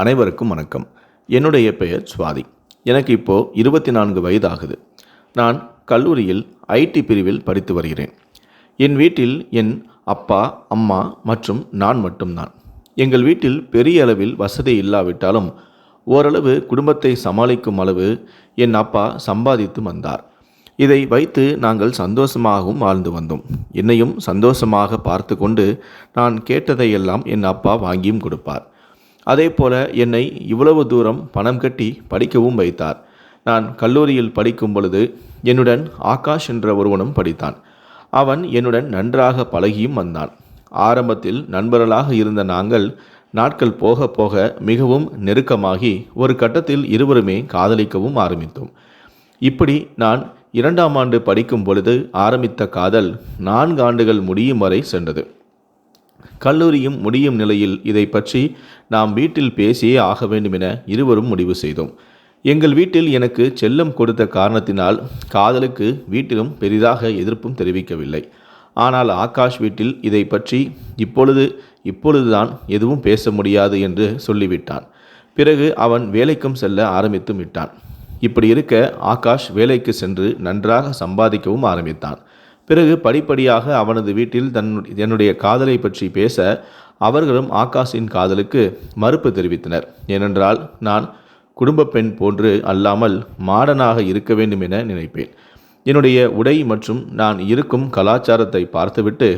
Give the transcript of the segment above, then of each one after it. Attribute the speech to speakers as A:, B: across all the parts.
A: அனைவருக்கும் வணக்கம். என்னுடைய பெயர் சுவாதி. எனக்கு இப்போது இருபத்தி நான்கு வயது ஆகுது நான் கல்லூரியில் ஐடி பிரிவில் படித்து வருகிறேன். என் வீட்டில் என் அப்பா அம்மா மற்றும் நான் மட்டும்தான். எங்கள் வீட்டில் பெரிய அளவில் வசதி இல்லாவிட்டாலும் ஓரளவு குடும்பத்தை சமாளிக்கும் அளவு என் அப்பா சம்பாதித்து வந்தார். இதை வைத்து நாங்கள் சந்தோஷமாகவும் வாழ்ந்து வந்தோம். என்னையும் சந்தோஷமாக பார்த்து கொண்டு நான் கேட்டதையெல்லாம் என் அப்பா வாங்கியும் கொடுப்பார். அதே போல என்னை இவ்வளவு தூரம் பணம் கட்டி படிக்கவும் வைத்தார். நான் கல்லூரியில் படிக்கும் பொழுது என்னுடன் ஆகாஷ் என்ற ஒருவனும் படித்தான். அவன் என்னுடன் நன்றாக பழகியும் வந்தான். ஆரம்பத்தில் நண்பர்களாக இருந்த நாங்கள் நாட்கள் போக போக மிகவும் நெருக்கமாகி ஒரு கட்டத்தில் இருவருமே காதலிக்கவும் ஆரம்பித்தோம். இப்படி நான் இரண்டாம் ஆண்டு படிக்கும் பொழுது ஆரம்பித்த காதல் நான்கு ஆண்டுகள் முடியும் வரை சென்றது. கல்லூரியும் முடியும் நிலையில் இதை பற்றி நாம் வீட்டில் பேசியே ஆக வேண்டும் என இருவரும் முடிவு செய்தோம். எங்கள் வீட்டில் எனக்கு செல்லம் கொடுத்த காரணத்தினால் காதலுக்கு வீட்டிலும் பெரிதாக எதிர்ப்பும் தெரிவிக்கவில்லை. ஆனால் ஆகாஷ் வீட்டில் இதை பற்றி இப்பொழுது இப்பொழுதுதான் எதுவும் பேச முடியாது என்று சொல்லிவிட்டான். பிறகு அவன் வேலைக்கும் செல்ல ஆரம்பித்து விட்டான். இப்படி இருக்க ஆகாஷ் வேலைக்கு சென்று நன்றாக சம்பாதிக்கவும் ஆரம்பித்தான். பிறகு படிப்படியாக அவனது வீட்டில் தன் என்னுடைய காதலை பற்றி பேச அவர்களும் ஆகாஷின் காதலுக்கு மறுப்பு தெரிவித்தனர். ஏனென்றால் நான் குடும்ப பெண் போன்று அல்லாமல் மாடனாக இருக்க வேண்டும் என நினைப்பேன். என்னுடைய உடை மற்றும் நான் இருக்கும் கலாச்சாரத்தை பார்த்துவிட்டு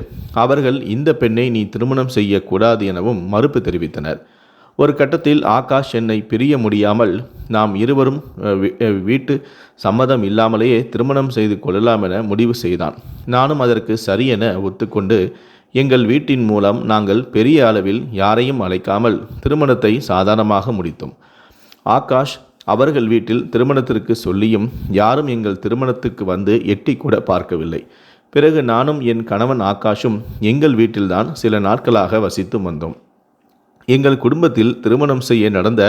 A: அவர்கள் இந்த பெண்ணை நீ திருமணம் செய்யக்கூடாது எனவும் மறுப்பு தெரிவித்தனர். ஒரு கட்டத்தில் ஆகாஷ் என்னை பிரிய முடியாமல் நாம் இருவரும் வீ- வீட்டு சம்மதம் இல்லாமலேயே திருமணம் செய்து கொள்ளலாம் என முடிவு செய்தான். நானும் அதற்கு சரியென ஒத்துக்கொண்டு எங்கள் வீட்டின் மூலம் நாங்கள் பெரிய அளவில் யாரையும் அழைக்காமல் திருமணத்தை சாதாரணமாக முடித்தோம். ஆகாஷ் அவர்கள் வீட்டில் திருமணத்திற்கு சொல்லியும் யாரும் எங்கள் திருமணத்துக்கு வந்து எட்டி கூட பார்க்கவில்லை. பிறகு நானும் என் கணவன் ஆகாஷும் எங்கள் வீட்டில்தான் சில நாட்களாக வசித்து வந்தோம். எங்கள் குடும்பத்தில் திருமணம் செய்ய நடந்த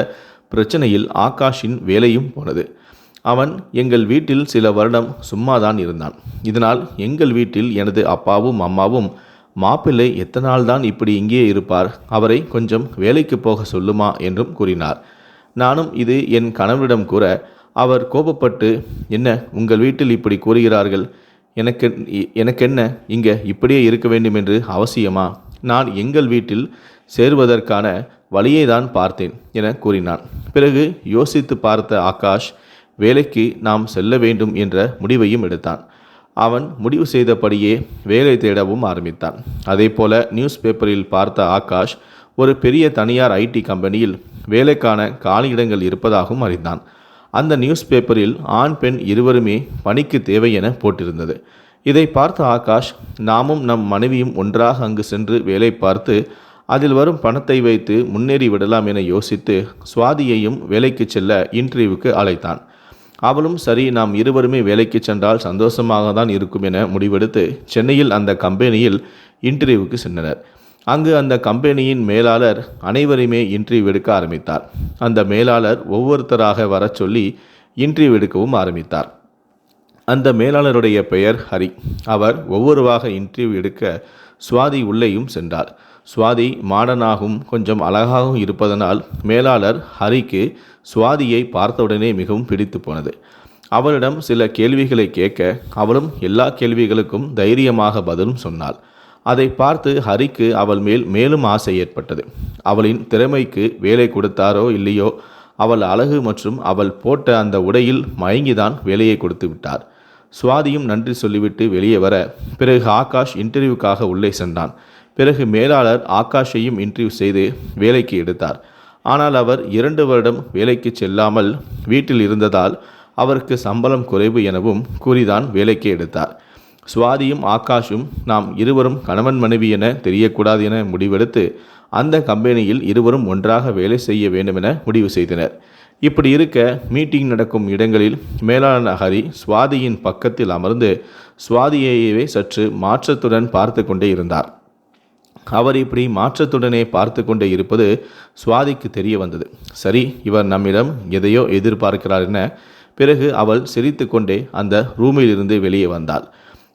A: பிரச்சனையில் ஆகாஷின் வேலையும் போனது. அவன் எங்கள் வீட்டில் சில வருடம் சும்மாதான் இருந்தான். இதனால் எங்கள் வீட்டில் எனது அப்பாவும் அம்மாவும் மாப்பிள்ளை எத்தனை நாள் தான் இப்படி இங்கே இருப்பார்? அவரை கொஞ்சம் வேலைக்கு போக சொல்லுமா? என்றும் கூறினார். நானும் இது என் கணவரிடம் கூற அவர் கோபப்பட்டு என்ன உங்கள் வீட்டில் இப்படி கூறுகிறார்கள்? எனக்கு எனக்கென்ன இங்கே இப்படியே இருக்க வேண்டும் என்று அவசியமா? நான் எங்கள் வீட்டில் சேருவதற்கான வழியை தான் பார்த்தேன் என கூறினான். பிறகு யோசித்து பார்த்த ஆகாஷ் வேலைக்கு நாம் செல்ல வேண்டும் என்ற முடிவையும் எடுத்தான். அவன் முடிவு செய்தபடியே வேலை தேடவும் ஆரம்பித்தான். அதேபோல நியூஸ் பேப்பரில் பார்த்த ஆகாஷ் ஒரு பெரிய தனியார் ஐடி கம்பெனியில் வேலைக்கான காலியிடங்கள் இருப்பதாகவும் அறிந்தான். அந்த நியூஸ் பேப்பரில் ஆண் பெண் இருவருமே பணிக்கு தேவை என போட்டிருந்தது. இதை பார்த்த ஆகாஷ் நாமும் நம் மனைவியும் ஒன்றாக அங்கு சென்று வேலை பார்த்து அதில் வரும் பணத்தை வைத்து முன்னேறி விடலாம் என யோசித்து சுவாதியையும் வேலைக்கு செல்ல இன்டர்வியூக்கு அழைத்தான். அவளும் சரி நாம் இருவருமே வேலைக்கு சென்றால் சந்தோஷமாக தான் இருக்கும் என முடிவெடுத்து சென்னையில் அந்த கம்பெனியில் இன்டர்வியூவுக்கு சென்றனர். அங்கு அந்த கம்பெனியின் மேலாளர் அனைவரையுமே இன்டர்வியூ எடுக்க ஆரம்பித்தார். அந்த மேலாளர் ஒவ்வொருத்தராக வரச் சொல்லி இன்டர்வியூ எடுக்கவும் ஆரம்பித்தார். அந்த மேலாளருடைய பெயர் ஹரி. அவர் ஒவ்வொருவாக இன்டர்வியூ எடுக்க சுவாதி உள்ளேயும் சென்றார். சுவாதி மாடனாகவும் கொஞ்சம் அழகாகவும் இருப்பதனால் மேலாளர் ஹரிக்கு சுவாதியை பார்த்தவுடனே மிகவும் பிடித்து போனது. அவளிடம் சில கேள்விகளை கேட்க அவளும் எல்லா கேள்விகளுக்கும் தைரியமாக பதிலும் சொன்னாள். அதை பார்த்து ஹரிக்கு அவள் மேல் மேலும் ஆசை ஏற்பட்டது. அவளின் திறமைக்கு வேலை கொடுத்தாரோ இல்லையோ அவள் அழகு மற்றும் அவள் போட்ட அந்த உடையில் மயங்கிதான் வேலையை கொடுத்து விட்டார். சுவாதியும் நன்றி சொல்லிவிட்டு வெளியே வர பிறகு ஆகாஷ் இன்டர்வியூக்காக உள்ளே சென்றான். பிறகு மேலாளர் ஆகாஷையும் இன்டர்வியூ செய்து வேலைக்கு எடுத்தார். ஆனால் அவர் இரண்டு வருடம் வேலைக்கு செல்லாமல் வீட்டில் இருந்ததால் அவருக்கு சம்பளம் குறைவு எனவும் கூறிதான் வேலைக்கு எடுத்தார். சுவாதியும் ஆகாஷும் நாம் இருவரும் கணவன் மனைவி என தெரியக்கூடாது என முடிவெடுத்து அந்த கம்பெனியில் இருவரும் ஒன்றாக வேலை செய்ய வேண்டும் என முடிவு செய்தனர். இப்படி இருக்க மீட்டிங் நடக்கும் இடங்களில் மேலாளர் ஹரி சுவாதியின் பக்கத்தில் அமர்ந்து சுவாதியையவே சற்று மாற்றத்துடன் பார்த்து கொண்டே இருந்தார். அவர் இப்படி மாற்றத்துடனே பார்த்து கொண்டே இருப்பது சுவாதிக்கு தெரிய வந்தது. சரி இவர் நம்மிடம் எதையோ எதிர்பார்க்கிறார் என பிறகு அவள் சிரித்துக்கொண்டே அந்த ரூமிலிருந்து வெளியே வந்தாள்.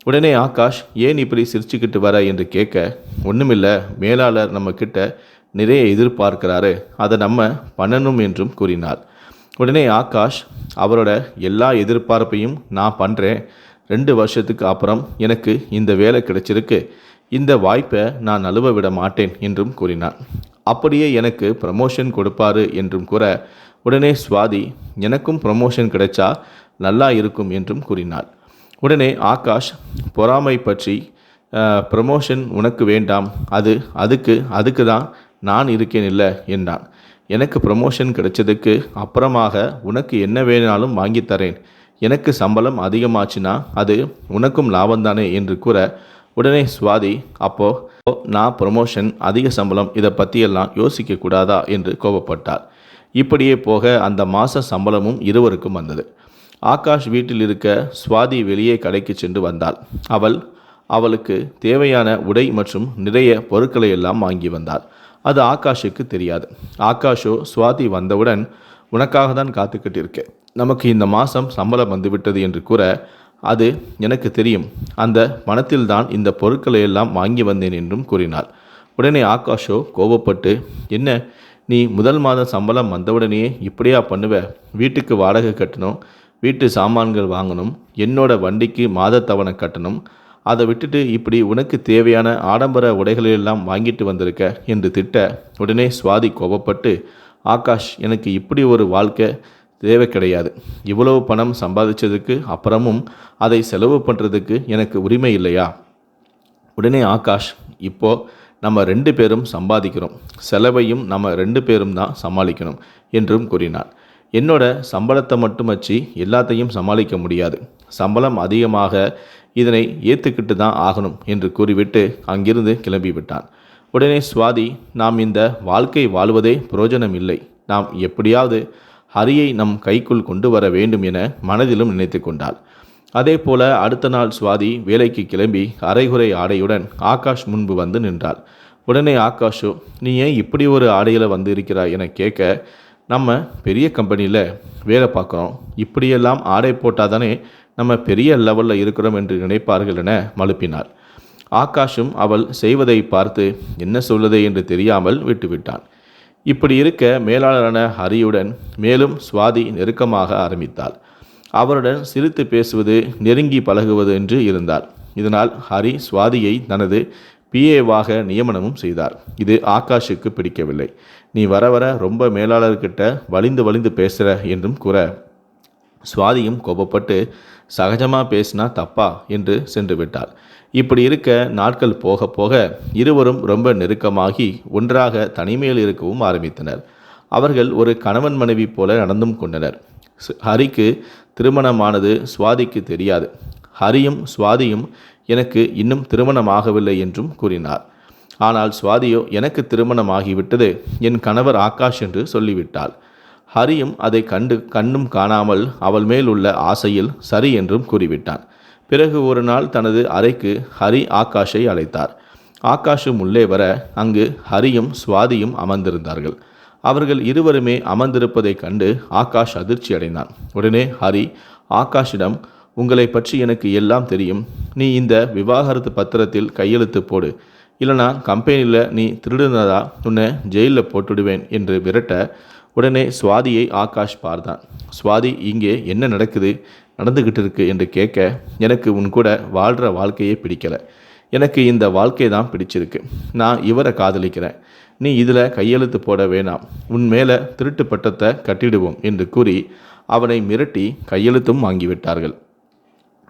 A: உடனே ஆகாஷ் ஏன் இப்படி சிரிச்சுக்கிட்டு வர? என்று கேட்க ஒன்றுமில்லை மேலாளர் நம்ம கிட்ட நிறைய எதிர்பார்க்கிறாரு. அதை நம்ம பண்ணணும் என்றும் கூறினார் உடனே ஆகாஷ் அவரோட எல்லா எதிர்பார்ப்பையும் நான் பண்ணுறேன் ரெண்டு வருஷத்துக்கு அப்புறம் எனக்கு இந்த வேலை கிடைச்சிருக்கு. இந்த வாய்ப்பை நான் நழுவ விட மாட்டேன் என்றும் கூறினார் அப்படியே எனக்கு ப்ரமோஷன் கொடுப்பாரு என்றும் கூற உடனே சுவாதி எனக்கும் ப்ரமோஷன் கிடைச்சா நல்லா இருக்கும் என்றும் கூறினார் உடனே ஆகாஷ் பொறாமை பற்றி ப்ரமோஷன் உனக்கு வேண்டாம். அது அதுக்கு அதுக்கு தான் நான் இருக்கேன் இல்லை என்றான். எனக்கு ப்ரமோஷன் கிடைச்சதுக்கு அப்புறமாக உனக்கு என்ன வேணாலும் வாங்கித் தரேன். எனக்கு சம்பளம் அதிகமாச்சுன்னா அது உனக்கும் லாபம்தானே என்று கூற உடனே சுவாதி அப்போ நான் ப்ரொமோஷன் அதிக சம்பளம் இதை பற்றியெல்லாம் யோசிக்க கூடாதா? என்று கோபப்பட்டார். இப்படியே போக அந்த மாத சம்பளமும் இருவருக்கும் வந்தது. ஆகாஷ் வீட்டில் இருக்க சுவாதி வெளியே கடைக்கு சென்று வந்தாள். அவள் அவளுக்கு தேவையான உடை மற்றும் நிறைய பொருட்களை எல்லாம் வாங்கி வந்தாள். அது ஆகாஷுக்கு தெரியாது. ஆகாஷோ சுவாதி வந்தவுடன் உனக்காக தான் காத்துக்கிட்டு இருக்கேன். நமக்கு இந்த மாதம் சம்பளம் வந்துவிட்டது என்று கூற அது எனக்கு தெரியும். அந்த பணத்தில்தான் இந்த பொருட்களை எல்லாம் வாங்கி வந்தேன் என்றும் கூறினார் உடனே ஆகாஷோ கோபப்பட்டு என்ன நீ முதல் மாத சம்பளம் வந்தவுடனே இப்படியா பண்ணுவ? வீட்டுக்கு வாடகை கட்டணும் வீட்டு சாமான்கள் வாங்கணும் என்னோட வண்டிக்கு மாதத்தவணை கட்டணும். அதை விட்டுட்டு இப்படி உனக்கு தேவையான ஆடம்பர உடைகளெல்லாம் வாங்கிட்டு வந்திருக்க? என்று திட்ட உடனே சுவாதி கோபப்பட்டு ஆகாஷ் எனக்கு இப்படி ஒரு வாழ்க்கை தேவை கிடையாது. இவ்வளவு பணம் சம்பாதிச்சதுக்கு அப்புறமும் அதை செலவு பண்ணுறதுக்கு எனக்கு உரிமை இல்லையா? உடனே ஆகாஷ் இப்போ நம்ம ரெண்டு பேரும் சம்பாதிக்கிறோம். செலவையும் நம்ம ரெண்டு பேரும் தான் சமாளிக்கணும் என்றும் கூறினார் என்னோட சம்பளத்தை மட்டும் வச்சு எல்லாத்தையும் சமாளிக்க முடியாது. சம்பளம் அதிகமாக இதனை ஏற்றுக்கிட்டு தான் ஆகணும் என்று கூறிவிட்டு அங்கிருந்து கிளம்பி விட்டான். உடனே சுவாதி நாம் இந்த வாழ்க்கை வாழ்வதே பிரயோஜனம் இல்லை. நாம் எப்படியாவது ஹரியை நம் கைக்குள் கொண்டு வர வேண்டும் என மனதிலும் நினைத்து கொண்டாள். அதே போல அடுத்த நாள் சுவாதி வேலைக்கு கிளம்பி அரைகுறை ஆடையுடன் ஆகாஷ் முன்பு வந்து நின்றாள். உடனே ஆகாஷோ நீ ஏன் இப்படி ஒரு ஆடையில் வந்து இருக்கிறாய் என கேட்க நம்ம பெரிய கம்பெனியில் வேலை பார்க்குறோம். இப்படியெல்லாம் ஆடை போட்டால் தானே நம்ம பெரிய லெவலில் இருக்கிறோம் என்று நினைப்பார்கள் என மழுப்பினாள். ஆகாஷும் அவள் செய்வதை பார்த்து என்ன சொல்வது என்று தெரியாமல் விட்டுவிட்டான். இப்படி இருக்க மேலாளரான ஹரியுடன் மேலும் சுவாதி நெருக்கமாக ஆரம்பித்தாள். அவருடன் சிரித்து பேசுவது நெருங்கி பழகுவது என்று இருந்தார் இதனால் ஹரி சுவாதியை தனது பிஏவாக நியமனமும் செய்தார். இது ஆகாஷுக்கு பிடிக்கவில்லை. நீ வர வர ரொம்ப மேலாளர்கிட்ட வலிந்து வலிந்து பேசுகிற என்றும் கூற சுவாதியும் கோபப்பட்டு சகஜமாக பேசினா தப்பா? என்று சென்று விட்டாள். இப்படி இருக்க நாட்கள் போக போக இருவரும் ரொம்ப நெருக்கமாகி ஒன்றாக தனிமையில் இருக்கவும் ஆரம்பித்தனர். அவர்கள் ஒரு கணவன் மனைவி போல நடந்தும் கொண்டனர். ஹரிக்கு திருமணமானது சுவாதிக்கு தெரியாது. ஹரியும் சுவாதியும் எனக்கு இன்னும் திருமணமாகவில்லை என்றும் கூறினார். ஆனால் சுவாதியோ எனக்கு திருமணமாகிவிட்டது என் கணவர் ஆகாஷ் என்று சொல்லிவிட்டாள் ஹரியும் அதை கண்டு கண்ணும் காணாமல் அவள் மேல் உள்ள ஆசையில் சரி என்றும் கூறிவிட்டான். பிறகு ஒரு நாள் தனது அறைக்கு ஹரி ஆகாஷை அழைத்தார். ஆகாஷும் உள்ளே வர அங்கு ஹரியும் சுவாதியும் அமர்ந்திருந்தார்கள். அவர்கள் இருவருமே அமர்ந்திருப்பதைக் கண்டு ஆகாஷ் அதிர்ச்சி அடைந்தான். உடனே ஹரி ஆகாஷிடம் உங்களை பற்றி எனக்கு எல்லாம் தெரியும். நீ இந்த விவாகரத்து பத்திரத்தில் கையெழுத்து போடு. இல்லைனா கம்பெனியில் நீ திருடுனதா? உன்னை ஜெயிலில் போட்டுடுவேன் என்று விரட்ட உடனே சுவாதியை ஆகாஷ் பார்த்தான். சுவாதி இங்கே என்ன நடக்குது? நடந்துக்கிட்டு இருக்கு என்று கேட்க எனக்கு உன் கூட வாழ்கிற வாழ்க்கையே பிடிக்கலை. எனக்கு இந்த வாழ்க்கை தான் பிடிச்சிருக்கு. நான் இவரை காதலிக்கிறேன். நீ இதில் கையெழுத்து போட வேணாம். உன் மேலே திருட்டு பட்டத்தை கட்டிடுவோம் என்று கூறி அவனை மிரட்டி கையெழுத்தும் வாங்கிவிட்டார்கள்.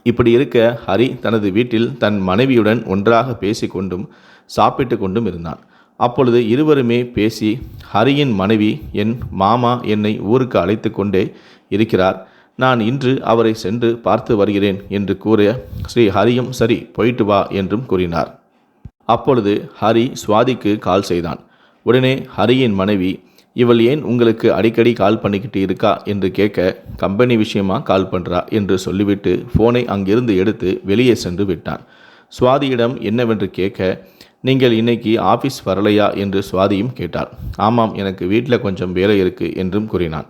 A: இப்படி இருக்க ஹரி தனது வீட்டில் தன் மனைவியுடன் ஒன்றாக பேசி கொண்டும் சாப்பிட்டு கொண்டும் இருந்தான். அப்பொழுது இருவருமே பேசி ஹரியின் மனைவி என் மாமா என்னை ஊருக்கு அழைத்து கொண்டே இருக்கிறார். நான் இன்று அவரை சென்று பார்த்து வருகிறேன் என்று கூற ஸ்ரீ ஹரியும் சரி போயிட்டு வா என்றும் கூறினார். அப்பொழுது ஹரி சுவாதிக்கு கால் செய்தான். உடனே ஹரியின் மனைவி இவள் ஏன் உங்களுக்கு அடிக்கடி கால் பண்ணிக்கிட்டு இருக்கா? என்று கேட்க கம்பெனி விஷயமா கால் பண்ணுறா என்று சொல்லிவிட்டு ஃபோனை அங்கிருந்து எடுத்து வெளியே சென்று விட்டான். சுவாதியிடம் என்னவென்று கேட்க நீங்கள் இன்னைக்கு ஆஃபீஸ் வரலையா? என்று சுவாதியும் கேட்டார் ஆமாம் எனக்கு வீட்டில் கொஞ்சம் வேலை இருக்குது என்றும் கூறினான்.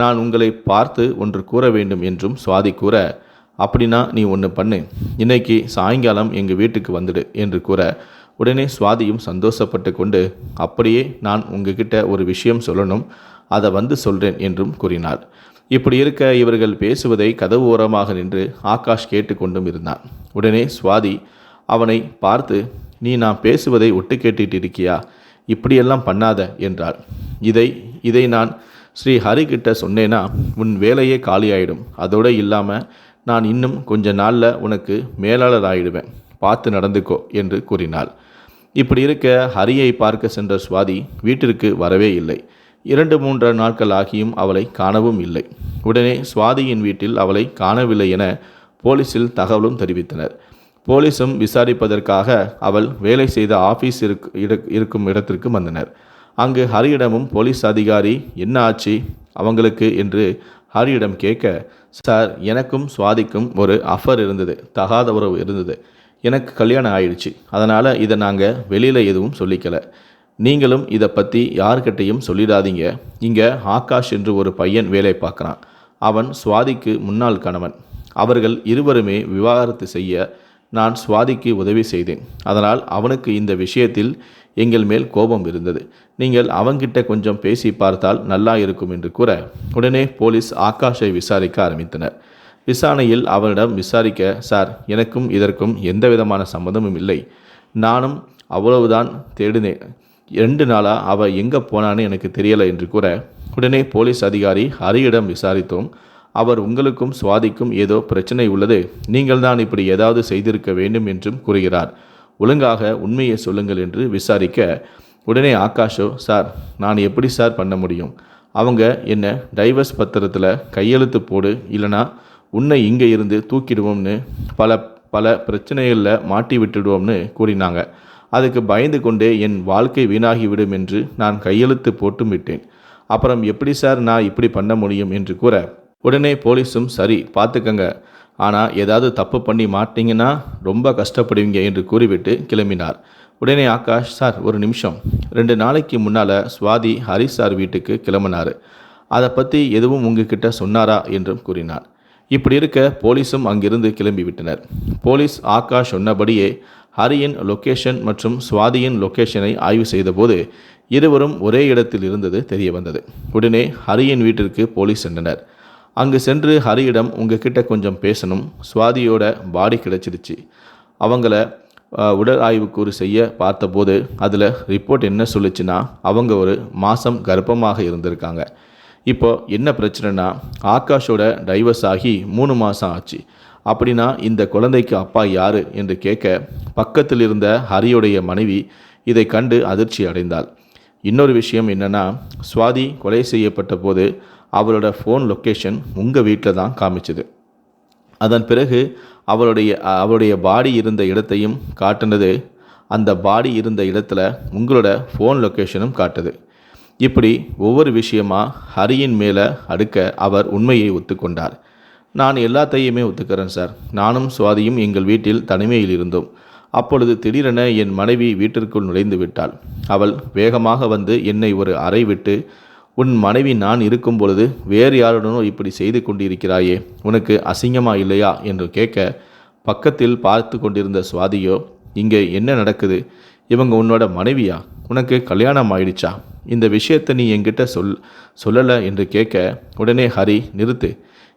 A: நான் உங்களை பார்த்து ஒன்று கூற வேண்டும் என்றும் சுவாதி கூற அப்படின்னா நீ ஒன்று பண்ணு. இன்னைக்கு சாயங்காலம் எங்கள் வீட்டுக்கு வந்துடு என்று கூற உடனே சுவாதியும் சந்தோஷப்பட்டு கொண்டு அப்படியே நான் உங்ககிட்ட ஒரு விஷயம் சொல்லணும். அதை வந்து சொல்கிறேன் என்றும் கூறினார். இப்படி இருக்க இவர்கள் பேசுவதை கதவு ஓரமாக நின்று ஆகாஷ் கேட்டுக்கொண்டும் இருந்தான். உடனே சுவாதி அவனை பார்த்து நீ நான் பேசுவதை ஒட்டு கேட்டுட்டு இருக்கியா? இப்படியெல்லாம் பண்ணாத என்றாள். இதை இதை நான் ஸ்ரீ ஹரி சொன்னேன்னா உன் வேலையே காலியாயிடும். அதோடு இல்லாமல் நான் இன்னும் கொஞ்ச நாளில் உனக்கு மேலாளர் ஆயிடுவேன் பார்த்து நடந்துக்கோ என்று கூறினாள். இப்படி இருக்க ஹரியை பார்க்க சென்ற சுவாதி வீட்டிற்கு வரவே இல்லை. இரண்டு மூன்று நாட்கள் ஆகியும் அவளை காணவும் இல்லை. உடனே சுவாதியின் வீட்டில் அவளை காணவில்லை என போலீசில் தகவலும் தெரிவித்தனர். போலீஸும் விசாரிப்பதற்காக அவள் வேலை செய்த ஆஃபீஸ் இருக்கும் இடத்திற்கு வந்தனர். அங்கு ஹரியிடமும் போலீஸ் அதிகாரி என்ன ஆச்சு? அவங்களுக்கு? என்று ஹரியிடம் கேட்க சார் எனக்கும் சுவாதிக்கும் ஒரு அஃபர் இருந்தது தகாத உறவு இருந்தது. எனக்கு கல்யாணம் ஆயிடுச்சு. அதனால் இதை நாங்கள் வெளியில் எதுவும் சொல்லிக்கலை. நீங்களும் இதை பற்றி யார்கிட்டையும் சொல்லிடாதீங்க. இங்கே ஆகாஷ் என்று ஒரு பையன் வேலை பார்க்குறான். அவன் சுவாதிக்கு முன்னாள் கணவன். அவர்கள் இருவருமே விவாகரத்து செய்ய நான் சுவாதிக்கு உதவி செய்தேன். அதனால் அவனுக்கு இந்த விஷயத்தில் எங்கள் மேல் கோபம் இருந்தது. நீங்கள் அவன்கிட்ட கொஞ்சம் பேசி பார்த்தால் நல்லா இருக்கும் என்று கூற உடனே போலீஸ் ஆகாஷை விசாரிக்க ஆரம்பித்தனர். விசாரணையில் அவரிடம் விசாரிக்க சார் எனக்கும் இதற்கும் எந்த விதமான சம்மந்தமும் இல்லை. நானும் அவ்வளவுதான் தேடினேன். ரெண்டு நாளாக அவள் எங்கே போனான்னு எனக்கு தெரியலை என்று கூற உடனே போலீஸ் அதிகாரி ஹரியிடம் விசாரித்தோம். அவர் உங்களுக்கும் சுவாதிக்கும் ஏதோ பிரச்சனை உள்ளது. நீங்கள் தான் இப்படி ஏதாவது செய்திருக்க வேண்டும் என்றும் கூறுகிறார். ஒழுங்காக உண்மையை சொல்லுங்கள் என்று விசாரிக்க உடனே ஆகாஷோ சார் நான் எப்படி சார் பண்ண முடியும்? அவங்க என்ன டைவர்ஸ் பத்திரத்தில் கையெழுத்து போடு இல்லைனா உன்னை இங்கே இருந்து தூக்கிடுவோம்னு பல பல பிரச்சனைகளில் மாட்டி விட்டுடுவோம்னு கூறினாங்க. அதுக்கு பயந்து கொண்டே என் வாழ்க்கை வீணாகிவிடும் என்று நான் கையெழுத்து போட்டும் விட்டேன். அப்புறம் எப்படி சார் நான் இப்படி பண்ண முடியும்? என்று கூற உடனே போலீஸும் சரி பார்த்துக்கங்க. ஆனால் ஏதாவது தப்பு பண்ணி மாட்டிங்கன்னா ரொம்ப கஷ்டப்படுவீங்க என்று கூறிவிட்டு கிளம்பினார். உடனே ஆகாஷ் சார் ஒரு நிமிஷம். ரெண்டு நாளைக்கு முன்னால் சுவாதி ஹரிஷ் சார் வீட்டுக்கு கிளம்பினார். அதை பற்றி எதுவும் உங்ககிட்ட சொன்னாரா? என்றும் கூறினார். இப்படி இருக்க போலீஸும் அங்கிருந்து கிளம்பிவிட்டனர். போலீஸ் ஆகாஷ் சொன்னபடியே ஹரியின் லொக்கேஷன் மற்றும் சுவாதியின் லொக்கேஷனை ஆய்வு செய்தபோது இருவரும் ஒரே இடத்தில் இருந்தது தெரிய வந்தது உடனே ஹரியின் வீட்டிற்கு போலீஸ் சென்றனர். அங்கு சென்று ஹரியிடம் உங்ககிட்ட கொஞ்சம் பேசணும். சுவாதியோட பாடி கிடச்சிருச்சு அவங்கள உடல் ஆய்வுக்கூறு செய்ய பார்த்தபோது அதில் ரிப்போர்ட் என்ன சொல்லுச்சுன்னா அவங்க ஒரு மாதம் கர்ப்பமாக இருந்திருக்காங்க. இப்போ என்ன பிரச்சனைனா ஆகாஷோட டைவர்ஸ் ஆகி மூணு மாதம் ஆச்சு. அப்படின்னா இந்த குழந்தைக்கு அப்பா யார் என்று கேட்க பக்கத்தில் இருந்த ஹரியுடைய மனைவி இதை கண்டு அதிர்ச்சி அடைந்தாள். இன்னொரு விஷயம் என்னென்னா சுவாதி கொலை செய்யப்பட்ட போது அவளோட ஃபோன் லொக்கேஷன் உங்கள் வீட்டில் தான் காமிச்சுது. அதன் பிறகு அவளுடைய அவளுடைய பாடி இருந்த இடத்தையும் காட்டுனது அந்த பாடி இருந்த இடத்துல உங்களோட ஃபோன் லொக்கேஷனும் காட்டுது. இப்படி ஒவ்வொரு விஷயமா ஹரியின் மேலே அடுக்க அவர் உண்மையை ஒத்துக்கொண்டார். நான் எல்லாத்தையுமே ஒத்துக்கிறேன் சார் நானும் சுவாதியும் எங்கள் வீட்டில் தனிமையில் இருந்தோம். அப்பொழுது திடீரென என் மனைவி வீட்டிற்குள் நுழைந்து விட்டாள். அவள் வேகமாக வந்து என்னை ஒரு அறை விட்டு உன் மனைவி நான் இருக்கும் பொழுது வேறு யாருடனோ இப்படி செய்து கொண்டிருக்கிறாயே உனக்கு அசிங்கமா இல்லையா? என்று கேட்க பக்கத்தில் பார்த்து கொண்டிருந்த சுவாதியோ இங்கே என்ன நடக்குது? இவங்க உன்னோட மனைவியா? உனக்கு கல்யாணம் ஆயிடுச்சா? இந்த விஷயத்தை நீ என்கிட்ட சொல் சொல்லலை என்று கேட்க உடனே ஹரி நிறுத்து.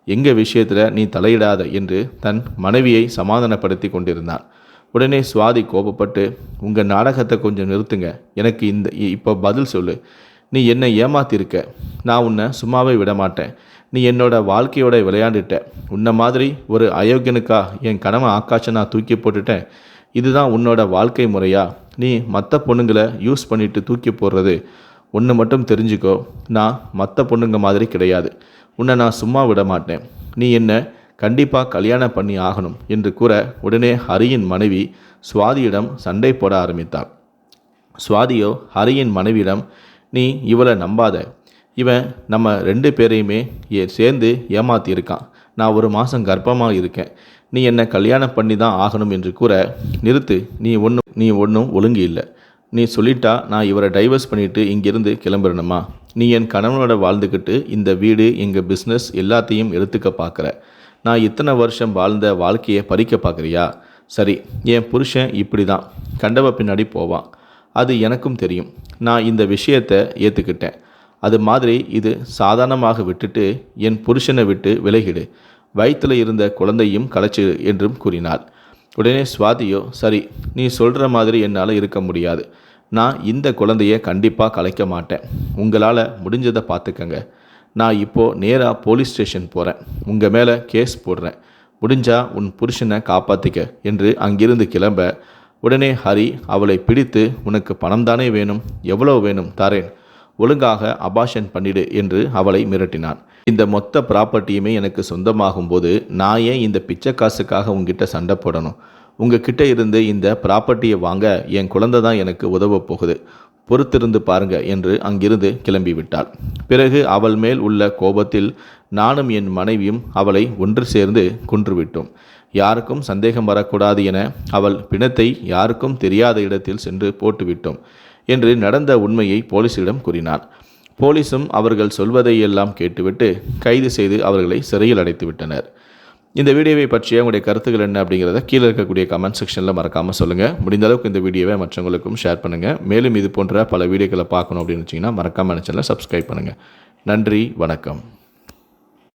A: எங்கள் விஷயத்தில் நீ தலையிடாத என்று தன் மனைவியை சமாதானப்படுத்தி கொண்டிருந்தான். உடனே சுவாதி கோபப்பட்டு உங்கள் நாடகத்தை கொஞ்சம் நிறுத்துங்க. எனக்கு இந்த இப்போ பதில் சொல்லு. நீ என்னை ஏமாத்திருக்க. நான் உன்னை சும்மாவே விட மாட்டேன் நீ என்னோட வாழ்க்கையோட விளையாண்டுட்ட. உன்னை மாதிரி ஒரு அயோக்கியனுக்கா என் கணவன் ஆக்காச்சை நான் தூக்கி போட்டுட்டேன். இதுதான் உன்னோட வாழ்க்கை முறையா? நீ மற்ற பொண்ணுங்களை யூஸ் பண்ணிட்டு தூக்கி போடுறது. ஒன்று மட்டும் தெரிஞ்சுக்கோ. நான் மற்ற பொண்ணுங்க மாதிரி கிடையாது. உன்னை நான் சும்மா விட மாட்டேன் நீ என்ன கண்டிப்பாக கல்யாணம் பண்ணி ஆகணும் என்று கூற உடனே ஹரியின் மனைவி சுவாதியிடம் சண்டை போட ஆரம்பித்தாள். சுவாதியோ ஹரியின் மனைவியிடம் நீ இவளை நம்பாத. இவன் நம்ம ரெண்டு பேரையுமே ஏ சேர்ந்து ஏமாத்தியிருக்கான். நான் ஒரு மாதம் கர்ப்பமாக இருக்கேன். நீ என்னை கல்யாணம் பண்ணி தான் ஆகணும் என்று கூற நிறுத்து. நீ ஒன்றும் நீ ஒன்றும் ஒழுங்கு இல்லை. நீ சொல்லிட்டா நான் இவரை டைவர்ஸ் பண்ணிட்டு இங்கிருந்து கிளம்பிடணுமா? நீ என் கணவனோட வாழ்ந்துக்கிட்டு இந்த வீடு எங்கள் பிஸ்னஸ் எல்லாத்தையும் எடுத்துக்க பார்க்குற. நான் இத்தனை வருஷம் வாழ்ந்த வாழ்க்கையை பறிக்க பார்க்குறியா? சரி என் புருஷன் இப்படி தான் கண்டவ பின்னாடி போவான். அது எனக்கும் தெரியும். நான் இந்த விஷயத்தை ஏற்றுக்கிட்டேன் அது மாதிரி இது சாதாரணமாக விட்டுட்டு என் புருஷனை விட்டு விலகிடு. வயிற்றில் இருந்த குழந்தையும் கலைச்சிடு என்றும் கூறினாள். உடனே சுவாதியோ சரி நீ சொல்கிற மாதிரி என்னால் இருக்க முடியாது. நான் இந்த குழந்தைய கண்டிப்பாக கலைக்க மாட்டேன். உங்களால் முடிஞ்சதை பார்த்துக்கங்க நான் இப்போது நேராக போலீஸ் ஸ்டேஷன் போகிறேன் உங்கள் மேலே கேஸ் போடுறேன். முடிஞ்சா உன் புருஷனை காப்பாற்றிக்க என்று அங்கிருந்து கிளம்ப உடனே ஹரி அவளை பிடித்து உனக்கு பணம் தானே வேணும்? எவ்வளவு வேணும் தரேன். ஒழுங்காக அபாஷன் பண்ணிடு என்று அவளை மிரட்டினான். இந்த மொத்த ப்ராப்பர்ட்டியுமே எனக்கு சொந்தமாகும் போது நான் ஏன் இந்த பிச்சை காசுக்காக உங்ககிட்ட சண்டை போடணும்? உங்ககிட்ட இருந்து இந்த ப்ராப்பர்ட்டியை வாங்க என் குழந்தை தான் எனக்கு உதவ போகுது. பொறுத்திருந்து பாருங்க என்று அங்கிருந்து கிளம்பிவிட்டாள். பிறகு அவள் மேல் உள்ள கோபத்தில் நானும் என் மனைவியும் அவளை ஒன்று சேர்ந்து கொன்றுவிட்டோம். யாருக்கும் சந்தேகம் வரக்கூடாது என அவள் பிணத்தை யாருக்கும் தெரியாத இடத்தில் சென்று போட்டுவிட்டோம் என்று நடந்த உண்மையை போலீசிடம் கூறினார் போலீசும் அவர்கள் சொல்வதையெல்லாம் கேட்டுவிட்டு கைது செய்து அவர்களை சிறையில் அடைத்து விட்டனர் இந்த வீடியோவை பற்றிய உங்களுடைய கருத்துக்கள் என்ன அப்படிங்கிறத கீழே இருக்கக்கூடிய கமெண்ட் செக்ஷனில் மறக்காமல் சொல்லுங்கள் முடிந்த அளவுக்கு இந்த வீடியோவை மற்றவங்களுக்கும் ஷேர் பண்ணுங்கள் மேலும் இது போன்ற பல வீடியோக்களை பார்க்கணும் அப்படின்னு வச்சிங்கன்னா மறக்காமல் சேனலை சப்ஸ்கிரைப் பண்ணுங்கள் நன்றி வணக்கம்.